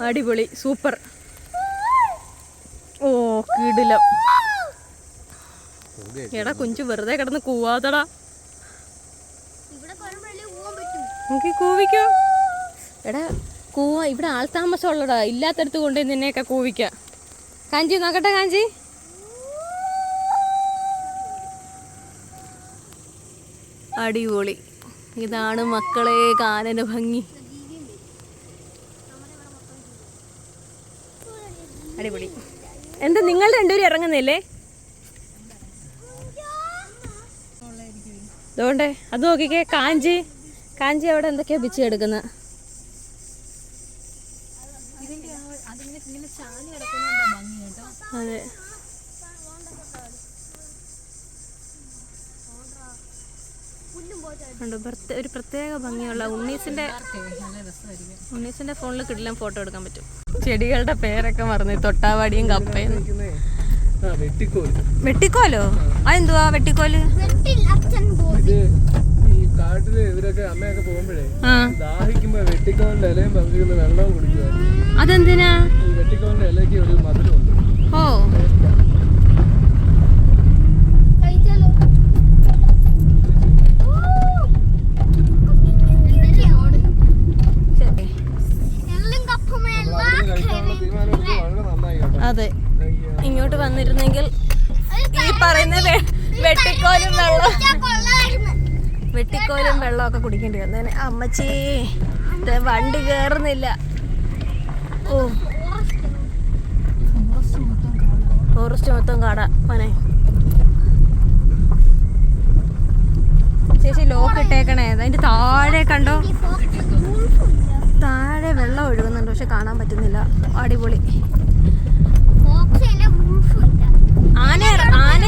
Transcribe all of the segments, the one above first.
അടിപൊളി സൂപ്പർ. ഓ കിടിലം. എടാ കുഞ്ചു വെറുതെ കിടന്ന് കൂവാതടാ എനിക്ക് കൂവിക്കോ? എടാ കൂവ ഇവിടെ ആൾതാമസം ഉള്ളടാ ഇല്ലാത്തടത്ത് കൊണ്ടുപോയി നിന്നെയൊക്കെ കൂവിക്ക. കാഞ്ചി നോക്കട്ടെ കാഞ്ചി. അടിപൊളി. ഇതാണ് മക്കളെ കാനന ഭംഗി. അടിപൊളി. എന്താ നിങ്ങൾ രണ്ടുപേരും ഇറങ്ങുന്നില്ലേ അതുകൊണ്ടേ അത് നോക്കിക്കേ കാഞ്ചി. കാഞ്ചി അവിടെ എന്തൊക്കെയാ പിച്ചി എടുക്കുന്ന? അതെ. ഉണ്ട് ബർത്ത് ഒരു പ്രത്യേക ഭംഗിയുള്ള ഉണ്ണീസിന്റെ ഉണ്ണീസിന്റെ ഫോണിൽ കിടിലം ഫോട്ടോ എടുക്കാൻ പറ്റും. ചെടികളുടെ പേരൊക്കെ മറന്നു തൊട്ടാവാടിയും കപ്പയും. വെട്ടിക്കോൽ? അതെന്തുവാ വെട്ടിക്കോൽ? കാട്ടിൽ ഇവരൊക്കെ അമ്മയൊക്കെ പോകുമ്പോഴേ ആ. ദാഹിക്കുമ്പോ വെട്ടിക്കോലിന്റെ ഇലയും പറിച്ചിരുന്ന് വെള്ളവും കുടിക്കുക അതെന്തിനാ? വെട്ടിക്കോലിന്റെ ഇലയ്ക്ക് ഒരു മധുരമുണ്ട്. ഓ ശരി. അവിടുന്ന് കഴിക്കാനുള്ള തീരുമാനം എടുത്ത് വളരെ നന്നായി കേട്ടോ അതെ Thank you. ഇങ്ങോട്ട് വന്നിരുന്നെങ്കിൽ ഈ പറയുന്ന വെ- വെട്ടിക്കോലും വെള്ളം വെട്ടിക്കോലും വെള്ളമൊക്കെ കുടിക്കേണ്ടി വന്നേനെ അമ്മച്ചി വണ്ടി കേറുന്നില്ല. ഓ. ഫോറസ്റ്റ് മൊത്തം കാടാ മോനെ. ചേച്ചി ലോക്ക് ഇട്ടേക്കണേ. അതിന്റെ താഴെ കണ്ടോ? താഴെ വെള്ളം ഒഴുകുന്നുണ്ട് പക്ഷെ കാണാൻ പറ്റുന്നില്ല. അടിപൊളി. ആന ആന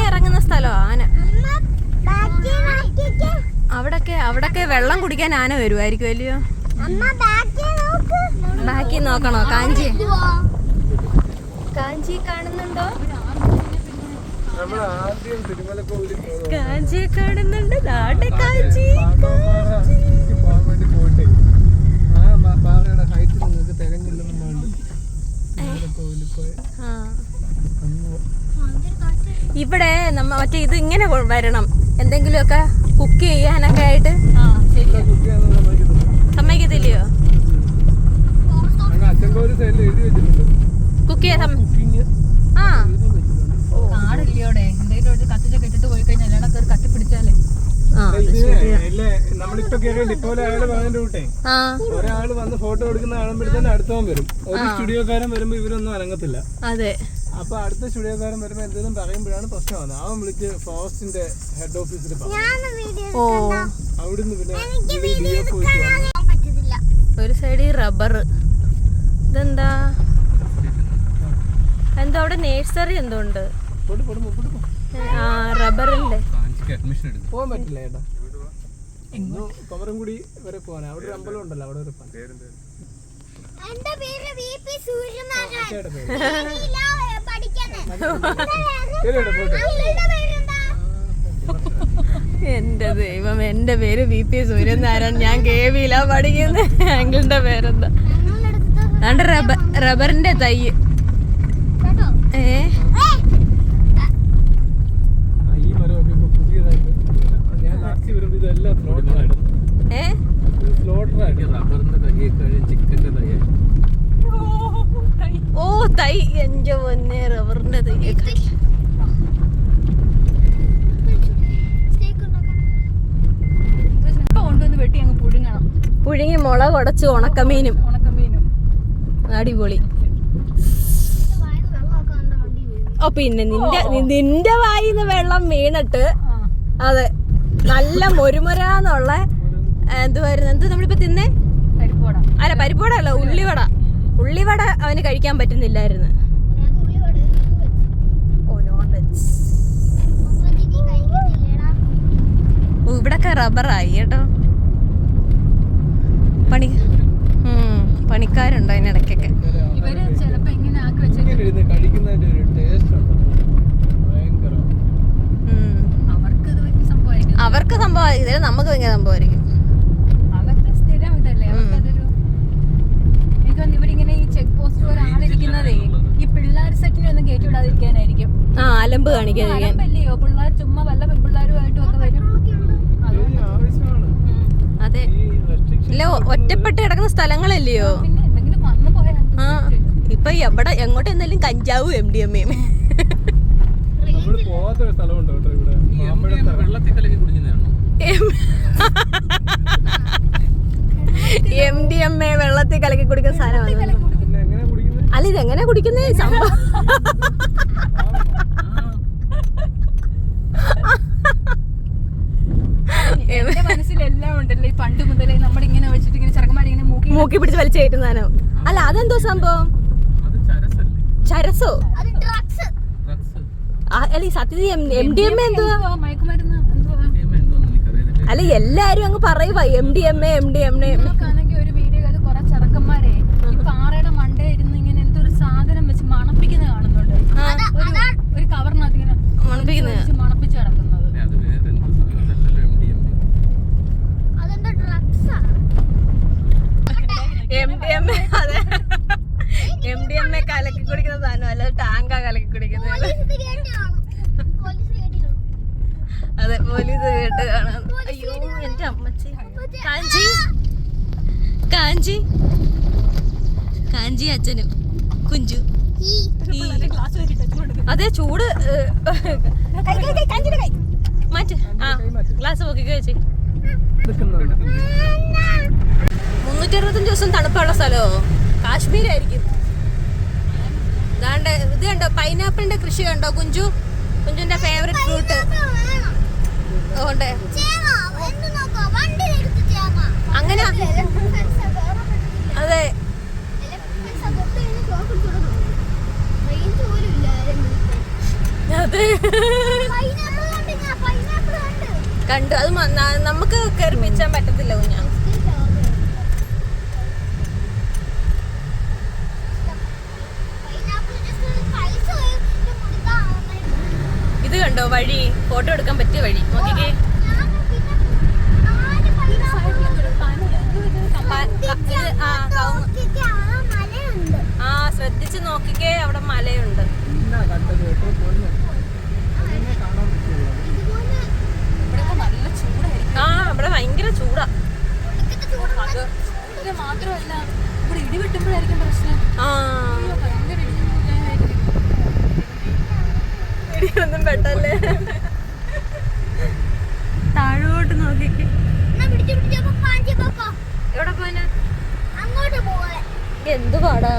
വെള്ളം കുടിക്കാൻ ആന വരുമായിരിക്കും അല്ലയോ? ബാക്കി നോക്കണോ? കാഞ്ചി. കാഞ്ചി കാണുന്നുണ്ടോ? കാഞ്ചി കാണുന്നുണ്ട്. നാട്ടെ കാഞ്ചി ഇവിടെ നമ്മ മറ്റേ ഇത് ഇങ്ങനെ വരണം. എന്തെങ്കിലുമൊക്കെ കുക്ക് ചെയ്യാനൊക്കെ ആയിട്ട് സമ്മതിക്കത്തില്ലയോ? കുക്ക് ചെയ്യാൻ ആ. എഴുതി വെച്ചിട്ടുണ്ട്. കാടില്ലയോടെ എന്തെങ്കിലും ഒരു കത്തിച്ചൊക്കെ ഇട്ടിട്ട് പോയി കഴിഞ്ഞാൽ കയറി നമ്മളിപ്പോ കൂട്ടെ ഒരാൾ വന്ന് ഫോട്ടോ എടുക്കുന്ന കാണുമ്പോഴത്തേനും അടുത്തവൻ വരും. ഒരു സ്റ്റുഡിയോക്കാരൻ വരുമ്പോ ഇവരൊന്നും അനങ്ങത്തില്ല. അതെ. അപ്പൊ അടുത്ത സ്റ്റുഡിയോക്കാരൻ വരുമ്പോ എന്തെങ്കിലും പറയുമ്പോഴാണ് പ്രശ്നം വന്നത്. അവൻ വിളിച്ച് ഫോറസ്റ്റിന്റെ ഹെഡ് ഓഫീസിൽ ഓ. അവിടുന്ന് പിന്നെ ഒരു സൈഡിൽ റബ്ബർ ഇതെന്താ? എന്താ അവിടെ നേഴ്സറി എന്തോ ഉണ്ട്. ആ റബ്ബറിന്റെ പോകാൻ പറ്റില്ല ചേട്ടാ. ഇന്ന് കൊമരംകുടി വരെ പോകാൻ അവിടെ ഒരു അമ്പലം ഉണ്ടല്ലോ അവിടെ വരെ പോകാൻ എന്റെ പേര് വി പി സൂര്യനാരായൺ എന്റെ ദൈവം എന്റെ പേര് വി പി സൂര്യനാരായൺ ഞാൻ കെ വിയിലാ പഠിക്കുന്നത് അങ്കിളിന്റെ പേരെന്താ? റബ്ബറിന്റെ തൈ. ഏ ആ, ഈ മരമൊക്കെ ഇപ്പൊ പുതിയതായിട്ട് ഞാൻ ലാസ്റ്റ് വരുമ്പോ ഇതെല്ലാം സ്ലോട്ടറായിരുന്നു ഏ സ്ലോട്ടറായിട്ട് റബ്ബറിന്റെ തയ്യേക്കാളും ചിക്കന്റെ തയ്യായി ഹൈ എന്റെ പൊന്നെ റബ്ബറിന്റെ തൈയൊക്കെ സ്റ്റേക്ക് ഉണ്ടാക്കണം ഇപ്പൊ കൊണ്ടുവന്ന് വെട്ടി അങ്ങ് പുഴുങ്ങണം പുഴുങ്ങി ഉടച്ച് ഉണക്കമീനും. അടിപൊളി. ഓ പിന്നെ നിന്റെ നിന്റെ വായിന്ന് വെള്ളം വീണിട്ട് അതെ നല്ല മൊരുമൊരാന്നുള്ള എന്തുവായിരുന്നു? എന്ത് നമ്മളിപ്പോ തിന്നേ? പരിപ്പോട അല്ല പരിപ്പുവട അല്ല ഉള്ളിവട. ഉള്ളിവട അവന് കഴിക്കാൻ പറ്റുന്നില്ലായിരുന്നു. ഓ നോൺ വെജ് ഇവിടൊക്കെ റബ്ബറായി കേട്ടോ. പണി പണിക്കാരുണ്ട് അതിനിടയ്ക്കൊക്കെ. അവർക്ക് സംഭവമായിരിക്കും. അവർക്ക് സംഭവം ഇതിൽ നമുക്ക് ഭയങ്കര സംഭവമായിരിക്കും. അവർക്ക് അവർക്കതൊരു എനിക്ക് തോന്നുന്നു ഈ ചെക്ക് പോസ്റ്റ് ആളിരിക്കുന്നതേ ഈ പിള്ളേർ സെറ്റിനെ ഒന്നും കയറ്റി ആ അലമ്പ് കാണിക്കാതിരിക്കാൻ. അലമ്പല്ലയോ പിള്ളേർ ചുമ്മാ വല്ല പെൺപിള്ളേരുമായിട്ടും ഒക്കെ വരും. അതെ. ഇല്ല ഒറ്റപ്പെട്ട് കിടക്കുന്ന സ്ഥലങ്ങളല്ലയോ? പിന്നെ എന്തെങ്കിലും വന്നു പോയാൽ ആ ഇപ്പൊ എവിടെ എങ്ങോട്ട് എന്തായാലും കഞ്ചാവും എം ഡി എം കുടിക്കുന്നതാണോ? എം ഡി എം എ വെള്ളത്തിൽ കലക്കി കുടിക്കുന്ന സാധനമാണ് എങ്ങനെ അല്ല ഇതെങ്ങനെ കുടിക്കുന്നേ? സംഭവം എന്റെ മനസ്സിലെല്ലാം ഉണ്ടല്ലോ ഈ പണ്ട് മുതലേ നമ്മുടെ ഇങ്ങനെ വെച്ചിട്ട് ഇങ്ങനെ ചെറുക്കന്മാരിങ്ങനെ മൂക്കി മൂക്കി പിടിച്ച് വലിച്ചു അല്ല അതെന്തോ സംഭവം? അത് ചരസല്ലേ? ചരസോ? അത് ഡ്രഗ്സ്. ഡ്രഗ്സ്. അല്ല ഈ സത്യത്തിൽ എം ഡി എം എ എന്തുവാ? മയക്കുമരുന്ന് അല്ല എല്ലാരും അങ്ങ് പറയുക M D M A M D M A. ഒരു വീഡിയോ അത് കുറെ ചെറുക്കന്മാരെ പാറയുടെ മണ്ട ഇരുന്ന് ഇങ്ങനെ എന്തോ ഒരു സാധനം വെച്ച് മണപ്പിക്കുന്നത് കാണുന്നുണ്ട്. ഒരു കവറിനകത്ത് ഇങ്ങനെ മണപ്പിക്കുന്നത് വെച്ച് മണപ്പിച്ച് കിടക്കുന്നത് അത് വേറെ എന്തോ സാധനം എം ഡി എം അതെന്താ ഡ്രഗ്സാ എം ഡി എം എ അതെ. എം ഡി എം എ കലക്കി കുടിക്കുന്ന സാധനം അല്ല ടാങ്കാ കലക്കി കുടിക്കുന്നത് അതെ പോലീസ് കേട്ട് കാണാം. അയ്യോ എന്റെ അമ്മച്ചി. കാഞ്ചി. കാഞ്ചി. കാഞ്ചി അച്ഛനും കുഞ്ചു. അതെ ചൂട് കൈ, കൈ, കൈ, കൈ. മാറ്റ്. ആ ഗ്ലാസ് പൊക്കിക്കോ ചേച്ചി. മുന്നൂറ്റി അറുപത്തഞ്ച് ദിവസം തണുപ്പുള്ള സ്ഥലമോ? കാശ്മീരായിരിക്കും. ഇതാണ്ട് ഇത് കണ്ടോ? പൈനാപ്പിളിന്റെ കൃഷി കണ്ടോ? കുഞ്ചു? കുഞ്ചുന്റെ ഫേവറേറ്റ് ഫ്രൂട്ട് ചേങ്ങ അങ്ങനെ അതെ. അതെ. കണ്ടു അത് നമുക്ക് കയറി പിച്ചാൻ പറ്റത്തില്ല കുഞ്ഞാ. ഇത് കണ്ടോ? വഴി ഫോട്ടോ എടുക്കാൻ പറ്റിയ വഴി. നോക്കിക്കേ. ആ ശ്രദ്ധിച്ച് നോക്കിക്കേ. അവിടെ മലയുണ്ട്. ആ ഇവിടെ ഭയങ്കര ചൂടാ. മാത്രമല്ല ഇവിടെ ഇടി വെട്ടുമ്പോഴായിരിക്കും പ്രശ്നം. ആ അയ്യോ, ഭയങ്കര ഇടി വെട്ടാനായിരിക്കും. ഇടിയൊന്നും പെട്ടല്ലേ? താഴോട്ട് നോക്കിക്കേ. എവിടെ എന്ത് പാടാ?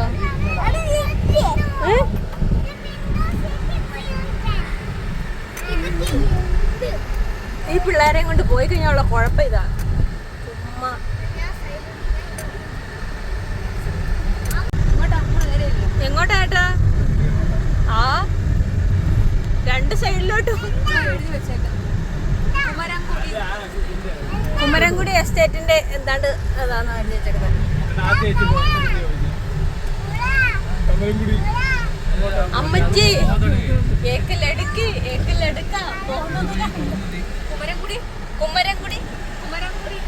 ഈ പിള്ളേരെ കൊണ്ട് പോയി കഴിഞ്ഞാലുള്ള കുഴപ്പം ഇതാ. ചുമ്മാ. ഇങ്ങോട്ട് അങ്ങോട്ട് രണ്ട് സൈഡിലോട്ടും കുമരംകുടി എസ്റ്റേറ്റിന്റെ എന്താണ്ട് അതാണ് എഴുതി വെച്ചേക്കുന്നത് അമ്മച്ചി ഏക്കലടുക്ക് ഏക്കലടുക്ക കുമരംകുടി കുമരംകുടി കുമരംകുടി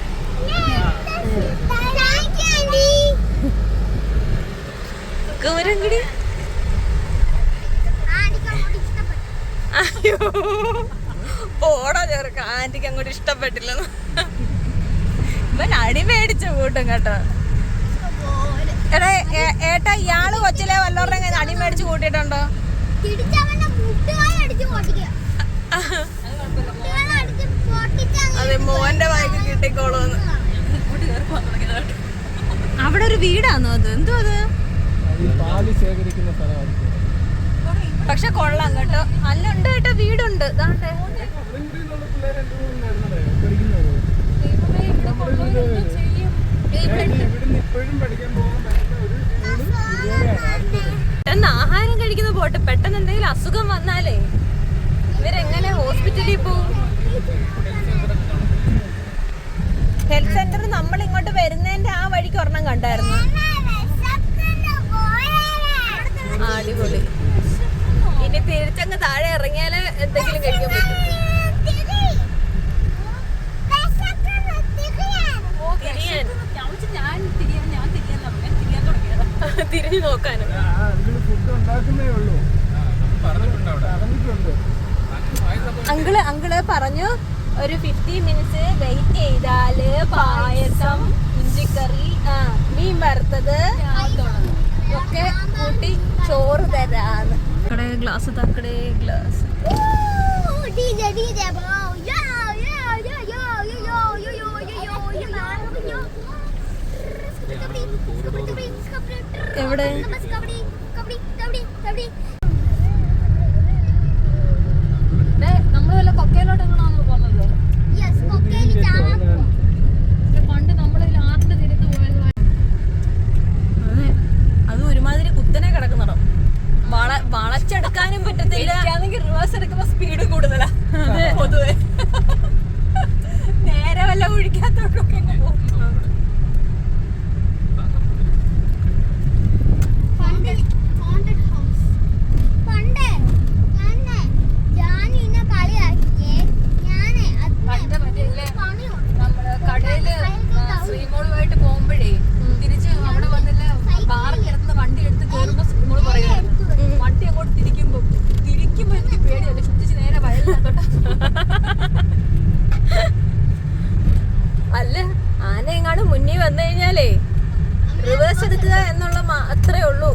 കുമരംകുടി ഓടാ ചേർക്ക ആന്റിക്ക് അങ്ങോട്ട് ഇഷ്ടപ്പെട്ടില്ലെന്ന്. ഇവൻ അടി മേടിച്ച കൂട്ടും കേട്ടോ. എടേ ഏട്ടാ ഇയാൾ കൊച്ചിലെ വല്ലവരുടെ കയ്യിൽ അടി മേടിച്ച് കൂട്ടിയിട്ടുണ്ടോ? പൊട്ടിച്ചങ്ങ് അതെ മോന്റെ വായിക്ക് കിട്ടിക്കോളൂന്ന്. അവിടെ ഒരു വീടാന്നോ അത്? എന്തോ അത് അത്? പാൽ ശേഖരിക്കുന്ന സ്ഥലമായിരിക്കും. പക്ഷെ കൊള്ളാം കേട്ടോ. അല്ല ഉണ്ട് കേട്ടോ വീടുണ്ട്. പെട്ടെന്ന് ആഹാരം കഴിക്കുന്ന പോട്ട് പെട്ടെന്ന് എന്തെങ്കിലും അസുഖം വന്നാലേ ഇവരെങ്ങനെ ഹോസ്പിറ്റലിൽ പോകും ഹെൽത്ത് സെന്റർ നമ്മൾ ഇങ്ങോട്ട് വരുന്നതിന്റെ ആ വഴിക്ക് ഒരെണ്ണം കണ്ടായിരുന്നു. അടിപൊളി. ഇനി തിരിച്ചങ്ങ് താഴെ ഇറങ്ങിയാൽ എന്തെങ്കിലും കഴിക്കാൻ പറ്റും. തിരിഞ്ഞു നോക്കാനും? അങ്കിൾ അങ്കിൾ പറഞ്ഞു ഒരു ഫിഫ്റ്റി മിനിറ്റ്സ് വെയിറ്റ് ചെയ്താൽ പായസം ഇഞ്ചിക്കറി ആ മീൻ വറുത്തത് ഒക്കെ കൂട്ടി ചോറ് തരാന്ന്. ಕಡೆ ಗ್ಲಾಸ್ ಅದ ಆ ಕಡೆ ಗ್ಲಾಸ್ എവിടെ നമ്മൾ വല്ല കൊക്കയിലോട്ടെങ്ങാണോ പോകുന്നത് വളച്ചെടുക്കാനും പറ്റത്തില്ല. റിവേഴ്സ് എടുക്കുമ്പോ സ്പീഡ് കൂടുതലാ. പൊതുവെ. നേരെ വല്ല ഒഴിക്കാത്തോട്ടൊക്കെ പോകും. എടുക്കുക എന്നുള്ള മാത്രമേ ഉള്ളൂ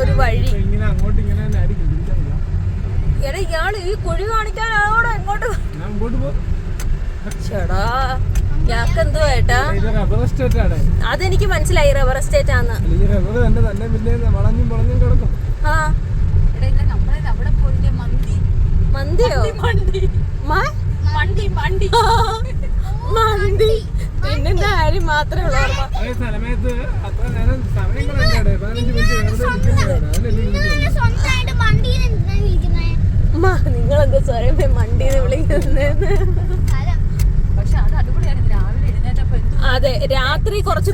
ഒരു വഴി. എടാ ഇയാൾ ഈ കുഴി കാണിക്കാൻ ആളോട് എങ്ങോട്ട് ചേടാ അതെനിക്ക് മനസ്സിലായി റബ്ബർ എസ്റ്റേറ്റ് ആണ് മന്തിയോ? മന്തി മന്തി. മന്തി. പെണ്ണിന്റെ കാര്യം മാത്രമേ ഉള്ളൂ നിങ്ങൾ സ്വയം മണ്ടിന്ന് വിളിക്കുന്നത് അതെ രാത്രി കുറച്ച്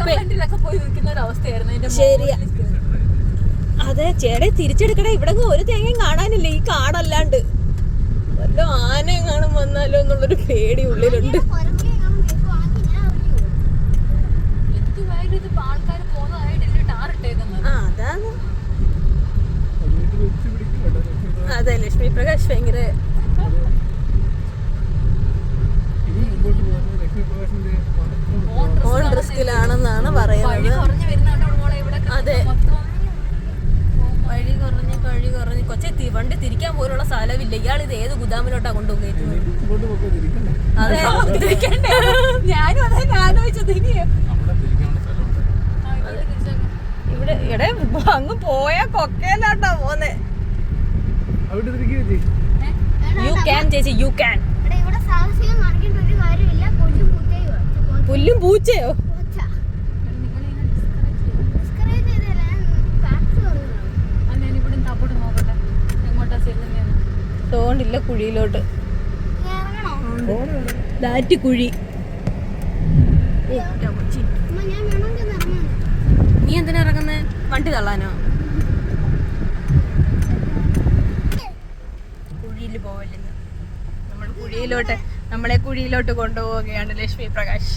അതെ ചേടെ തിരിച്ചെടുക്കണേ. ഇവിടെ ഒരു തേങ്ങയും കാണാനില്ല. ഈ കാടല്ലാണ്ട്. വല്ല ആനയും കാണും വന്നാലോ എന്നുള്ളൊരു പേടി ഉള്ളിലുണ്ട്. അതെ ലക്ഷ്മി പ്രകാശ് ഭയങ്കര ഓൺ റിസ്കിലാണെന്നാണ് പറയുന്നത്. അതെ. വഴി കുറഞ്ഞ് കഴി കുറഞ്ഞ്. കൊച്ചെ വണ്ടി തിരിക്കാൻ പോലുള്ള സ്ഥലമില്ല. ഇയാൾ ഇത് ഏത് ഗുദാമിലോട്ടാ കൊണ്ടുപോകുന്നത് അതെ ഇവിടെ എടേ അങ്ങ് പോയ യു ക്യാൻ ചേച്ചി യു ക്യാൻ പുല്ലും പൂച്ചയോ? തോണ്ടില്ല കുഴിയിലോട്ട്. ദാറ്റ് കുഴി. നീ എന്തിനാ ഇറങ്ങുന്നത് വണ്ടി തള്ളാനോ? കുഴിയിലോട്ട് നമ്മളെ കുഴിയിലോട്ട് കൊണ്ടുപോവുകയാണ് ലക്ഷ്മി പ്രകാശ്.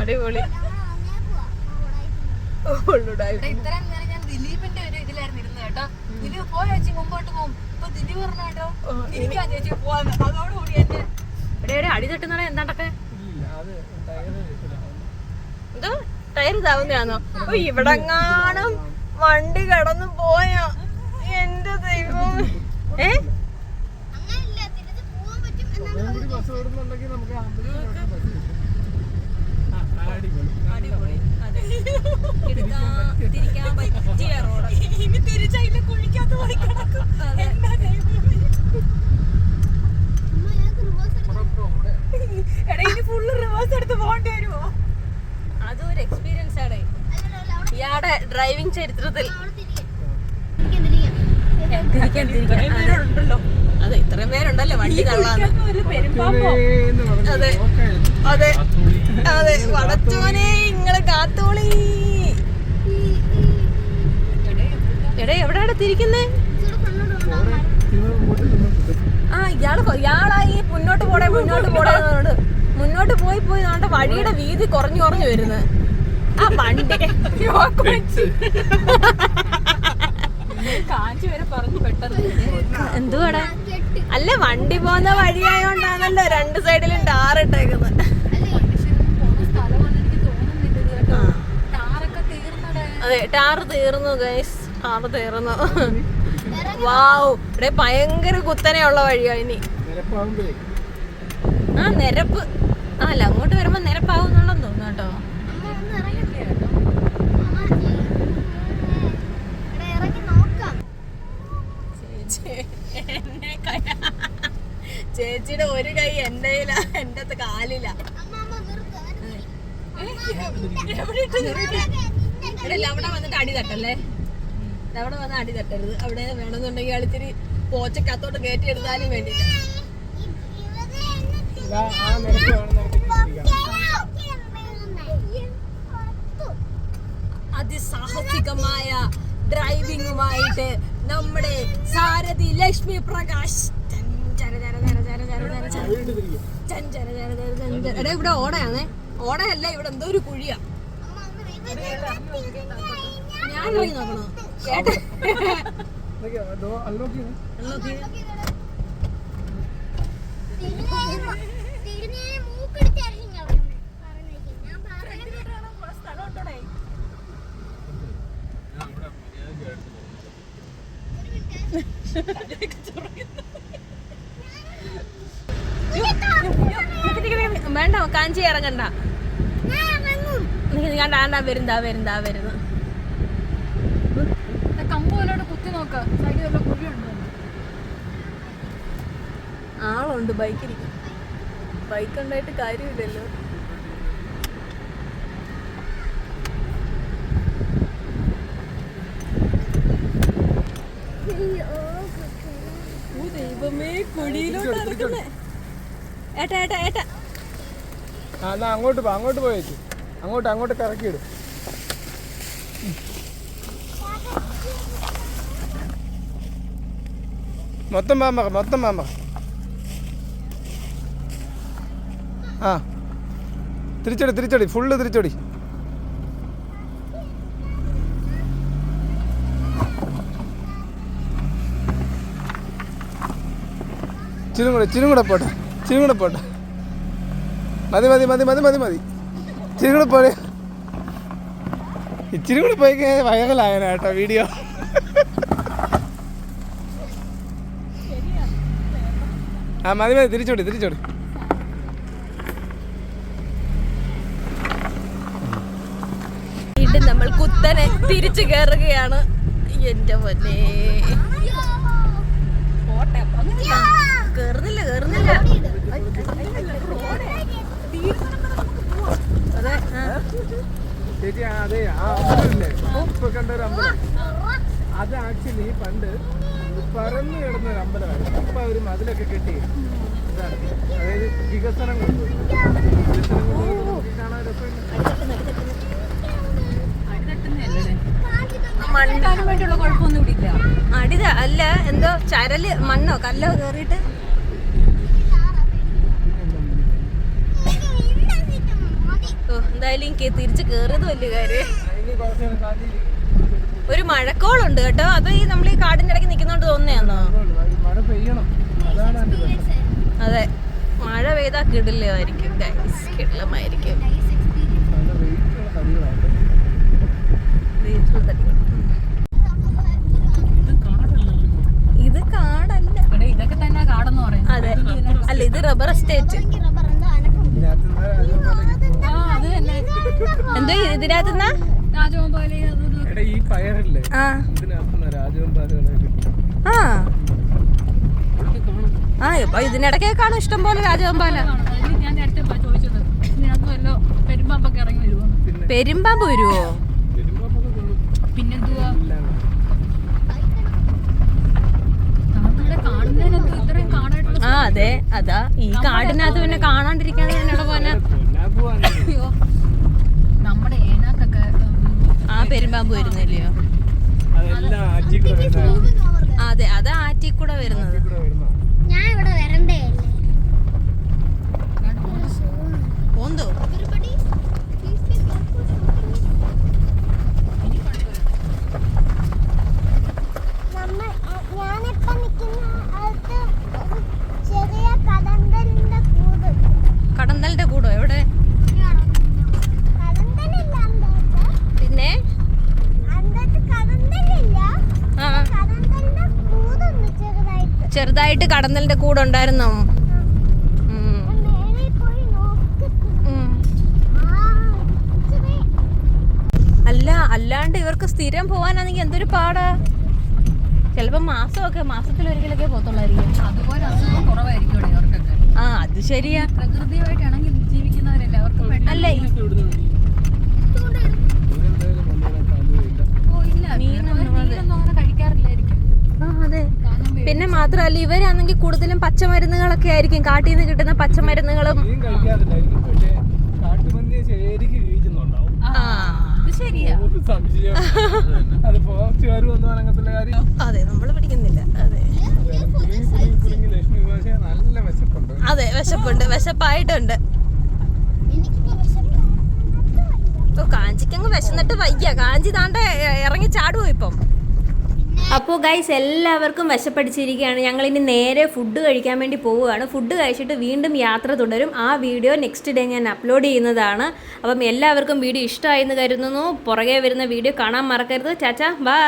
അടിപൊളി. ഇത്രയും നേരം ഞാൻ ദിലീപിന്റെ ഒരു ഇതിലായിരുന്നു ഇരുന്നത് കേട്ടോ. ദിലീപ് പോയ ചേച്ചി മുമ്പോട്ട് പോകും ഇപ്പൊ ദിലീപ് പറഞ്ഞ കേട്ടോ? എനിക്കാ ചേച്ചി പോവാന്ന്. അതോടുകൂടി എന്നെ. എവിടെ എവിടെ അടി തട്ടുന്നട എന്താണ്ടൊക്കെ? ഇല്ല അത് ടയറ് എന്തോ ടയർ ഇതാവുന്നതാണോ? ഓ ഇവിടെങ്ങാനും വണ്ടി കടന്നു പോയാ. എന്റെ ദൈവം ഏ? ഡ്രൈവിംഗ് ചരിത്രത്തിൽ അവിടെ തിരികെ തിരിക്കാൻ തിരിക്കാം തിരിക്കാൻ തിരിക്കാൻ ഉണ്ടല്ലോ അതെ ഇത്രയും പേരുണ്ടല്ലോ വണ്ടി പറഞ്ഞ് അതെ. അതെ. അതെ. വടച്ചോനെ ഇങ്ങൾ കാത്തോളി. എടേ എവിടെയാണ് തിരിക്കുന്നേ ആ ഇയാൾ ഇയാളായി. മുന്നോട്ട് പോടേ മുന്നോട്ട് പോടേ എന്നോട് മുന്നോട്ട് പോയി പോയി നമ്മുടെ വഴിയുടെ വീതി കുറഞ്ഞു കുറഞ്ഞു വരുന്നത് ആ വണ്ടി കാഞ്ചി വരെ പറഞ്ഞു പെട്ടെന്ന് എന്തുവാടാ? അല്ല വണ്ടി പോകുന്ന വഴിയായോണ്ടാണല്ലോ രണ്ട് സൈഡിലും ടാർ ഇട്ടേക്കുന്നത് അതെ ടാർ തീർന്നു ഗൈസ് ടാർ തീർന്നു. വാവ്. ഇവിടെ ഭയങ്കര കുത്തനെയുള്ള വഴിയാ ഇനി. ആ നിരപ്പ്. ആ അല്ല അങ്ങോട്ട് വരുമ്പോ നിരപ്പാവുന്നുണ്ടെന്ന് തോന്നുന്നു കേട്ടോ അമ്മ ഒന്ന് ഇറങ്ങി കേട്ടോ അമ്മ ഇവിടെ ഇറങ്ങി നോക്കാം ചേച്ചിയുടെ ഒരു കൈ എന്റെ എന്റെ കാലില. അമ്മ അമ്മ നിർത്ത് ഇവിടെ അവിടെ വന്നിട്ട് അടി തട്ടല്ലേ? അവിടെ വന്ന് അടി തട്ടരുത്. അവിടെ വേണമെന്നുണ്ടെങ്കിൽ അളിച്ചിരി പോച്ചക്കത്തോട്ട് കയറ്റി എടുത്താലും വേണ്ടി. അതിസാഹസികമായ ഡ്രൈവിംഗുമായിട്ട് നമ്മുടെ സാരഥി ലക്ഷ്മി പ്രകാശ് എടാ ഇവിടെ ഓടയാണേ ഓടയല്ല ഇവിടെ എന്തോ ഒരു കുഴിയാ ഞാൻ ഇറങ്ങി നോക്കണോ കേട്ടെ അത് നോക്കി നോക്കി. ഞാൻ പറയുന്നത് ഞാൻ ഇവിടെ മര്യാദയ്ക്ക് എടുത്ത് വേണ്ട കാഞ്ചി ഇറങ്ങണ്ട. കണ്ട ആണ്ടാ വരുന്നതാ വരുന്നതാ വരുന്നു ആളുണ്ട് ബൈക്കിരിക്കും ബൈക്ക് ഉണ്ടായിട്ട് കാര്യമില്ലല്ലോ. ദൈവമേ കുഴിയിലോട്ട് ഇറക്കുന്നേ ഏട്ടാ ഏട്ടാ ഏട്ടാ. ആ എന്നാ അങ്ങോട്ട് പോ അങ്ങോട്ട് പോയേച്ചു അങ്ങോട്ട് അങ്ങോട്ട് കറക്കിയിടും. മൊത്തം പാമ്പ മൊത്തം പാമ്പ ആ. തിരിച്ചടി തിരിച്ചടി ഫുള്ള് തിരിച്ചടി. ചിരും കൂടെ ചിരും കൂടെ പോട്ടെ ചിരും കൂടെ പോട്ടെ. മതി മതി മതി മതി മതി മതി. ഇച്ചിരി കൂടെ പോയി ഇച്ചിരി കൂടെ പോയി കഴിഞ്ഞാൽ വയകലായന കേട്ടോ വീഡിയോ. ആ മതി മതി തിരിച്ചോടി തിരിച്ചോടി. വീണ്ടും നമ്മൾ കുത്തനെ തിരിച്ചു കയറുകയാണ് എന്റെ പൊന്നെ. കേറുന്നില്ല കേറുന്നില്ല അതെ ആ. ചേച്ചി അതെ ആ അമ്പലമില്ലേ? ഇപ്പൊ കണ്ട ഒരു അമ്പലം. അത് ആക്ച്വലി പണ്ട് പറന്നു കിടന്ന ഒരു അമ്പലമായിരുന്നു. അപ്പൊ അവർ മതിലൊക്കെ കെട്ടി അതായത് വികസനം കൊണ്ടുപോയി വികസനം കൊണ്ടുപോയി കാണാൻ മണ്ണാൻ വേണ്ടിയുള്ള കുഴപ്പമൊന്നും ഇല്ല. അടിത അല്ല എന്തോ ചരൽ മണ്ണോ കല്ലോ കേറിയിട്ട് ഏതായാലും തിരിച്ചു കേറിയത് വലിയ കാര്യം. ഒരു മഴക്കോളുണ്ട് കേട്ടോ. അത് ഈ നമ്മൾ ഈ കാടിന്റെ ഇടയ്ക്ക് നിൽക്കുന്നോണ്ട് തോന്നുന്നതാണോ അതെ മഴ പെയ്താ കിടിലായിരിക്കും കിടലമായിരിക്കും. കിടിലമായിരിക്കും ഇത് കാടല്ല. ഇതൊക്കെ തന്നെ പറയും അതെ. അല്ല ഇത് റബ്ബർ എസ്റ്റേറ്റ് പാലുകളെ കിട്ടും ആ. ഇപ്പൊ ഇതിനിടയ്ക്ക് കാണും ഇഷ്ടം പോലെ രാജവമ്പാല. പെരുമ്പാമ്പ് വരുവോ? പിന്നെന്തുവാ? ആ അതെ. അതാ. ഈ കാടിനകത്ത് പിന്നെ കാണാണ്ടിരിക്കാൻ തന്നെയുള്ള പോലെ നമ്മുടെ ഏനാത്തൊക്കെ ആ പെരുമ്പാമ്പ് വരുന്നില്ലയോ. അതെ അത് ആറ്റി കൂടെ വരുന്നത്. ഞാൻ ഇവിടെ വരണ്ടേ? പോന്തോ നമ്മൾ ഞാനിപ്പോ നിൽക്കുന്ന അടുത്ത് ഒരു ചെറിയ കടന്തലിന്റെ കൂട് കടന്നലിന്റെ കൂടോ എവിടെ കടന്തലില്ല അന്തത്ത് പിന്നെ അന്തത്ത് കടന്തലില്ല ആ കടന്തലിന്റെ കൂടുണ്ട് ചെറുതായിട്ട് ചെറുതായിട്ട് കടന്നലിന്റെ കൂടെ ഉണ്ടായിരുന്നു? അല്ല അല്ലാണ്ട് ഇവർക്ക് സ്ഥിരം പോവാനാണെങ്കിൽ എന്തൊരു പാടാ? ചിലപ്പോ മാസമൊക്കെ മാസത്തിലൊരിക്കലൊക്കെ പോത്തുള്ളായിരിക്കും അതുപോലെ അസുഖം കുറവായിരിക്കും ഇവർക്കൊക്കെ. ആ അത് ശരിയാ. പ്രകൃതിയുമായിട്ടാണെങ്കിൽ ജീവിക്കുന്നവരല്ലേ അവർക്ക് അല്ലേ. ഓ ഇല്ല മീനൊന്നും അവർ മീനൊന്നും അങ്ങനെ കഴിക്കാറില്ലായിരിക്കും ആ അതെ കാരണം വേ- പിന്നെ മാത്രമല്ല ഇവരാണെങ്കിൽ കൂടുതലും പച്ചമരുന്നുകളൊക്കെ ആയിരിക്കും. കാട്ടിൽ നിന്ന് കിട്ടുന്ന പച്ചമരുന്നുകളും. അത് നമ്മൾ പിടിക്കുന്നില്ല അതെ വിശപ്പുണ്ട്. അതെ വിശപ്പുണ്ട് വിശപ്പായിട്ടുണ്ട്. കാഞ്ചിക്കങ്ങ് വിശന്നിട്ട് വയ്യ. കാഞ്ചി താണ്ട ഇറങ്ങി ചാടുവോ ഇപ്പം? അപ്പോൾ ഗൈസ് എല്ലാവർക്കും വിശപ്പടിച്ചിരിക്കുകയാണ്. ഞങ്ങളിനി നേരെ ഫുഡ് കഴിക്കാൻ വേണ്ടി പോവുകയാണ്. ഫുഡ് കഴിച്ചിട്ട് വീണ്ടും യാത്ര തുടരും. ആ വീഡിയോ നെക്സ്റ്റ് ഡേ ഞാൻ അപ്ലോഡ് ചെയ്യുന്നതാണ്. അപ്പം എല്ലാവർക്കും വീഡിയോ ഇഷ്ടമായി എന്ന് കരുതുന്നു. പുറകെ വരുന്ന വീഡിയോ കാണാൻ മറക്കരുത്. ചാച്ച ബൈ